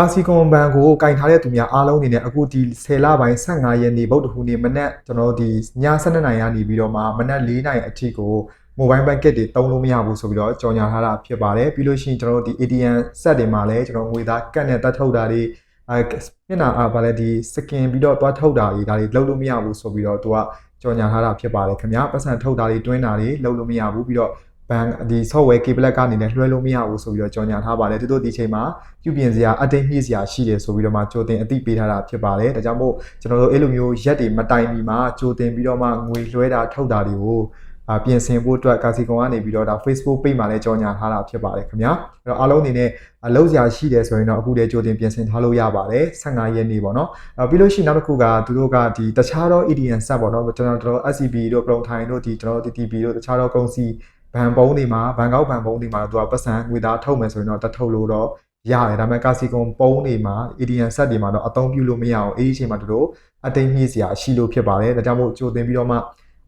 ကာစီကွန်ဘန်ကိုကင်ထားတဲ့သူများအားလုံးအနေနဲ့အခုဒီ10လပိုင်း15ရက်နေ့ဗုဒ္ဓဟူးနေ့မနက်ကျွန်တော်တို့ဒီည7:00နာရီကနေပြီးတော့မှမနက်4:00နာရီအထိကို mobile banking တွေတုံးလို့မရဘူးဆိုပြီးတော့ကြော်ညာထားတာဖြစ်ပါတယ်ပြီးလို့ရှိရင်ကျွန်တော်တို့ဒီ ATM စက်တွေမှာလည်းကျွန်တော်ငွေသားကတ်နဲ့တက်ထုတ်တာတွေအဲမျက်နှာအားပါလဲဒီစကင်ပြီးတော့တွားထုတ်တာတွေဒါတွေလုပ်လို့မရဘူးဆိုပြီးတော့သူကကြော်ညာထားတာဖြစ်ပါတယ်ခင်ဗျာပတ်စံထုတ်တာတွေတွင်းတာတွေလုပ်လို့မရဘူးပြီးတော့ ဘန်ဒီ software cable ကနေလည်းလွှဲလို့မရဘူးဆိုပြီးတော့ကြော်ညာထားပါတယ်သူတို့ဒီချိန်မှာပြုပြင်စရာအတိတ်မြင့်စရာရှိတယ်ဆိုပြီးတော့မှကြိုတင်အသိပေးထားတာဖြစ်ပါတယ်ဒါကြောင့်မို့ကျွန်တော်တို့အဲ့လိုမျိုးရက်တွေမတိုင်မီမှာကြိုတင်ပြီးတော့မှငွေလွှဲတာထုတ်တာတွေကိုအာပြင်ဆင်ဖို့အတွက်ကာစီကွန်ကနေပြီးတော့ဒါ Facebook page မှာလည်းကြော်ညာထားတာဖြစ်ပါတယ်ခင်ဗျာအဲ့တော့အားလုံးအနေနဲ့အလုပ်စရာရှိတယ်ဆိုရင်တော့အခုတည်းကြိုတင်ပြင်ဆင်ထားလို့ရပါတယ်15ရက်နေ့ပေါ့နော်အဲ့ပြီးလို့ရှိရင်နောက်တစ်ခုကသူတို့ကဒီတခြားသော EDN set ပေါ့နော်ကျွန်တော်တို့ SCB တို့ Chrome ထိုင်တို့ဒီကျွန်တော်တို့ TTP တို့တခြားသောကုန်စည် ဘဏ်ပုံးတွေမှာဘဏ်ကောက်ဘဏ်ပုံးတွေမှာတော့သူကပတ်စံငွေသားထုတ်မယ်ဆိုရင်တော့တထုတ်လို့တော့ရတယ်ဒါပေမဲ့ကာစီကွန်ပုံးတွေမှာ ADN set တွေမှာတော့အသုံးပြုလို့မရအောင်အဲဒီအချိန်မှာတို့အတိတ်မြင့်စရာရှိလို့ဖြစ်ပါတယ်ဒါကြောင့်မို့ကြိုတင်ပြီးတော့မှ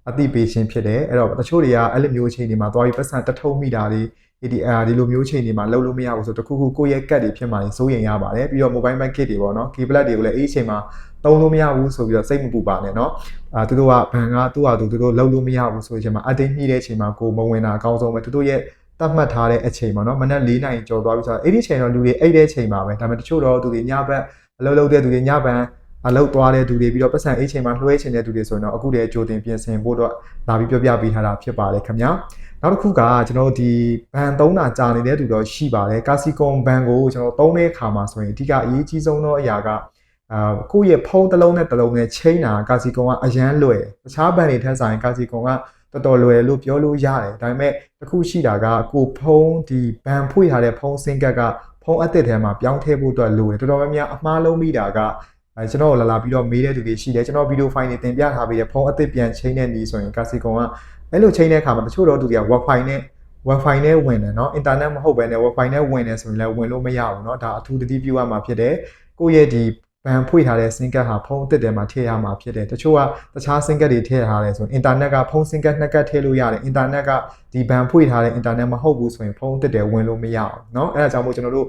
အသိပေးခြင်းဖြစ်တယ်အဲ့တော့တချို့တွေကအဲ့လိုမျိုးအချိန်တွေမှာသွားပြီးပတ်စံတထုတ်မိတာတွေ ADR ဒီလိုမျိုးချိန်တွေမှာလုံးလို့မရဘူးဆိုတခုခုကိုယ့်ရဲ့ကတ်တွေဖြစ်မှရင်စိုးရင်ရပါတယ်ပြီးတော့ mobile banking တွေပေါ့နော် cable တွေကိုလည်းအဲ့ဒီအချိန်မှာသုံးလို့မရဘူးဆိုပြီးတော့စိတ်မပူပါနဲ့เนาะအာသူတို့ကဘဏ်ကသူ့ဟာသူသူတို့လုံးလို့မရဘူးဆိုတဲ့အချိန်မှာအတင်းညှိတဲ့အချိန်မှာကိုမဝင်တာအကောင်းဆုံးပဲသူတို့ရဲ့တတ်မှတ်ထားတဲ့အချိန်ပေါ့နော်မနက်၄နာရီကျော်သွားပြီဆိုတော့အဲ့ဒီအချိန်တော့လူတွေအိတ်တဲ့အချိန်မှာပဲဒါပေမဲ့တချို့တော့သူတွေညဘက်အလုပ်လုပ်တဲ့သူတွေညဘက် အလုပ်သွားတဲ့သူတွေပြီးတော့ပတ်စံအိတ်ချိန်မှာလွှဲချင်တဲ့သူတွေဆိုရင်တော့အခုတည်းကြိုတင်ပြင်ဆင်ဖို့တော့လာပြီးပြောပြပေးထားတာဖြစ်ပါတယ်ခင်ဗျာနောက်တစ်ခုကကျွန်တော်ဒီဘန်သုံးတာကြာနေတဲ့သူတော့ရှိပါတယ်ကာစီကွန်ဘန်ကိုကျွန်တော်သုံးတဲ့အခါမှာဆိုရင်အဓိကအရေးကြီးဆုံးသောအရာကအာကိုယ့်ရဲ့ဖုန်းတစ်လုံးနဲ့တစ်လုံးနဲ့ချိန်တာကာစီကွန်ကအရန်လွယ်တခြားဘန်တွေထက်ဆိုင်ကာစီကွန်ကတော်တော်လွယ်လို့ပြောလို့ရတယ်ဒါပေမဲ့တစ်ခုရှိတာကကိုဖုန်းဒီဘန်ဖွင့်ထားတဲ့ဖုန်းစင်ကက်ကဖုန်းအသစ်ထဲမှာပြောင်းထည့်ဖို့အတွက်လိုတယ်တော်တော်များများအမှားလုံးမိတာက အဲကျွန်တော်လာလာပြီးတော့မေးတဲ့သူတွေရှိတယ်ကျွန်တော်ဗီဒီယိုဖိုင်တွေတင်ပြထားပြီးတဲ့ဖုန်းအသစ်ပြန်ချိန်တဲ့နေဆိုရင်ကာစီကွန်ကအဲ့လိုချိန်တဲ့အခါမှာတချို့တော့သူတွေက Wi-Fi နဲ့ Wi-Fi နဲ့ဝင်တယ်เนาะ internet မဟုတ်ဘဲနဲ့ Wi-Fi နဲ့ဝင်တယ်ဆိုရင်လည်းဝင်လို့မရဘူးเนาะဒါအထူးတတိပြုရမှာဖြစ်တယ်ကိုယ့်ရဲ့ဒီဘန်ဖွင့်ထားတဲ့စင်ကတ်ဟာဖုန်းအသစ်ထဲမှာထည့်ရမှာဖြစ်တယ်တချို့ကတခြားစင်ကတ်တွေထည့်ထားတယ်ဆိုရင် internet ကဖုန်းစင်ကတ်နှစ်ကတ်ထည့်လို့ရတယ် internet ကဒီဘန်ဖွင့်ထားတဲ့ internet မဟုတ်ဘူးဆိုရင်ဖုန်းအသစ်တွေဝင်လို့မရအောင်เนาะအဲ့ဒါကြောင့်မို့ကျွန်တော်တို့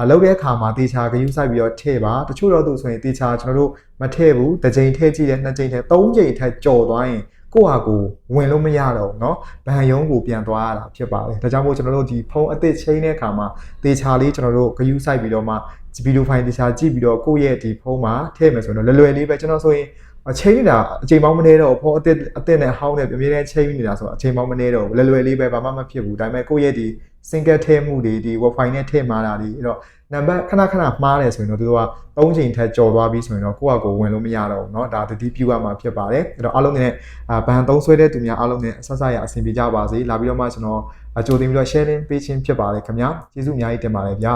အလုပ်တဲ့အခါမှာတေချာဂရုစိုက်ပြီးတော့ထည့်ပါတချို့တော့သူဆိုရင်တေချာကျွန်တော်တို့မထည့်ဘူးတစ်ချိန်ထည့်ကြည့်တယ်နှစ်ချိန်ထည့်သုံးချိန်ထည့်ကြော်သွားရင်ကိုယ့်ဟာကိုယ်ဝင်လို့မရတော့ဘူးเนาะဘန်ယုံကိုပြန်သွားရတာဖြစ်ပါတယ်ဒါကြောင့်မို့ကျွန်တော်တို့ဒီဖုန်းအသစ်ချိန်တဲ့အခါမှာတေချာလေးကျွန်တော်တို့ဂရုစိုက်ပြီးတော့မှဗီဒီယိုဖိုင်တေချာကြည့်ပြီးတော့ကိုယ့်ရဲ့ဒီဖုန်းမှာထည့်မယ်ဆိုတော့လွယ်လွယ်လေးပဲကျွန်တော်ဆိုရင် အချိန်နေတာအချိန်ပေါင်းမနေတော့ဖုန်းအသစ်အသစ်နဲ့ဟောင်းနဲ့ပြပြတဲ့ချိန်နေတာဆိုတော့အချိန်ပေါင်းမနေတော့ဘူးလွယ်လွယ်လေးပဲဘာမှမဖြစ်ဘူးဒါပေမဲ့ကိုယ့်ရဲ့ဒီ single ထည့်မှုတွေဒီ wifi နဲ့ထည့်မှာတာတွေအဲ့တော့နံပါတ်ခဏခဏမှားတယ်ဆိုရင်တော့သူတို့က၃ချိန်ထက်ကျော်သွားပြီဆိုရင်တော့ကိုယ့်အကိုဝင်လို့မရတော့ဘူးเนาะဒါတတိပြုရမှာဖြစ်ပါတယ်အဲ့တော့အားလုံးနဲ့အာဘန်သုံးဆွဲတဲ့သူများအားလုံးနဲ့ဆက်ဆက်ရအဆင်ပြေကြပါစေလာပြီးတော့မှကျွန်တော်အကြိုတင်ပြီးတော့ sharing ပေးခြင်းဖြစ်ပါတယ်ခင်ဗျာကျေးဇူးအများကြီးတင်ပါတယ်ဗျာ